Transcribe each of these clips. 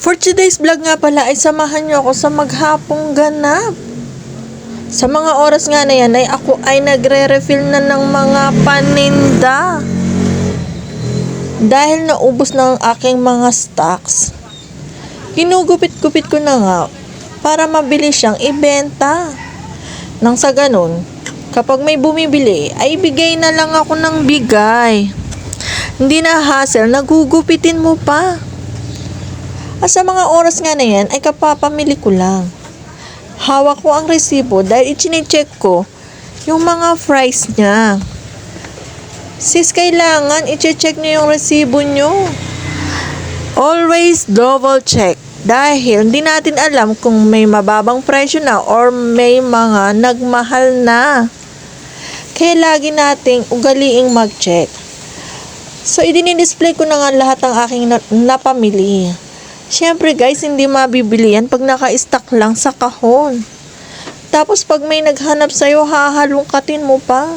For today's vlog nga pala ay samahan niyo ako sa maghapong ganap. Sa mga oras nga na yan ay ako ay nagre-refill na ng mga paninda. Dahil naubos na ang aking mga stocks. Ginugupit-gupit ko na nga para mabilis siyang ibenta. Nang sa ganun, kapag may bumibili, ay bigay na lang ako ng bigay. Hindi na hassle, nagugupitin mo pa. At sa mga oras nga na yan, ay kapapamili ko lang. Hawak ko ang resibo dahil ichinecheck ko yung mga price niya. Sis, kailangan iche-check niyo yung resibo niyo. Always double check. Dahil hindi natin alam kung may mababang presyo na or may mga nagmahal na. Kaya lagi nating ugaliing mag-check. So, idinidisplay ko na nga lahat ng aking na- napamili. Siyempre guys, hindi mabibili yan pag naka-stack lang sa kahon. Tapos pag may naghanap sa'yo, hahalungkatin mo pa.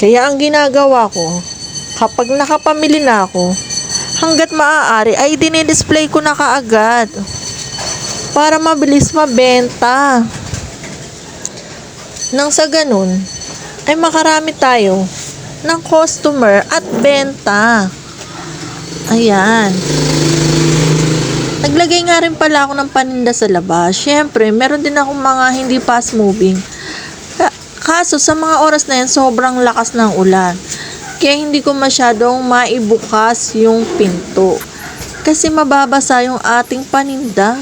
Kaya ang ginagawa ko, kapag nakapamili na ako, hanggat maaari ay dinidisplay ko na kaagad. Para mabilis mabenta. Nang sa ganun, ay makarami tayo ng customer at benta. Ayan. Naglagay nga rin pala ako ng paninda sa labas. Siyempre, meron din akong mga hindi fast moving. Ka- Kaso sa mga oras na yan, sobrang lakas ng ulan. Kaya hindi ko masyadong maibukas yung pinto. Kasi mababasa yung ating paninda.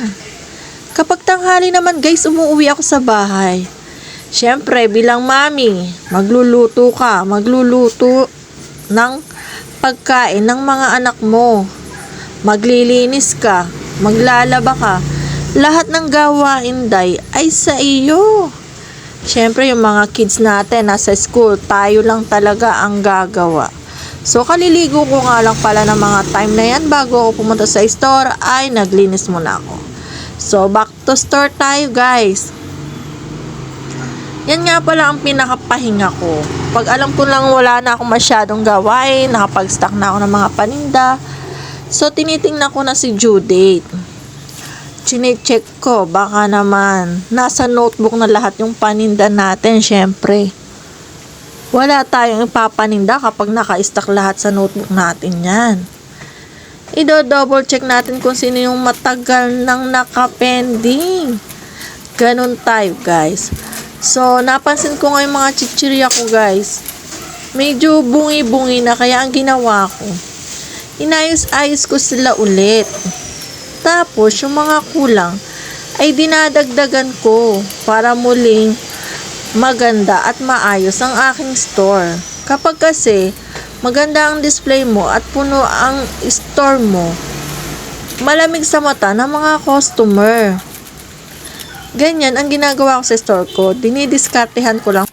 Kapag tanghali naman guys, umuwi ako sa bahay. Siyempre, bilang mami, magluluto ka, magluluto ng pagkain ng mga anak mo. Maglilinis ka, maglalaba ka. Lahat ng gawain, day, ay sa iyo. Siyempre, yung mga kids natin nasa school, tayo lang talaga ang gagawa. So, kaliligo ko nga lang pala ng mga time na yan bago ako pumunta sa store, ay naglinis muna ako. So, back to store tayo, guys. Yan nga pala ang pinakapahinga ko. Pag alam ko lang wala na akong masyadong gawain, nakapag-stock na ako ng mga paninda. So, tinitingnan ko na si due date. Chine-check ko, baka naman, nasa notebook na lahat yung paninda natin, syempre. Wala tayong ipapaninda kapag naka-stock lahat sa notebook natin yan. Ido-double check natin kung sino yung matagal nang nakapending. Ganon tayo, guys. So, napansin ko nga yung mga chichirya ko, guys. Medyo bungi-bungi na, kaya ang ginawa ko, inayos-ayos ko sila ulit. Tapos, yung mga kulang, ay dinadagdagan ko para muling maganda at maayos ang aking store. Kapag kasi maganda ang display mo at puno ang store mo, malamig sa mata ng mga customer. Ganyan ang ginagawa ko sa store ko. Dinidiskartehan ko lang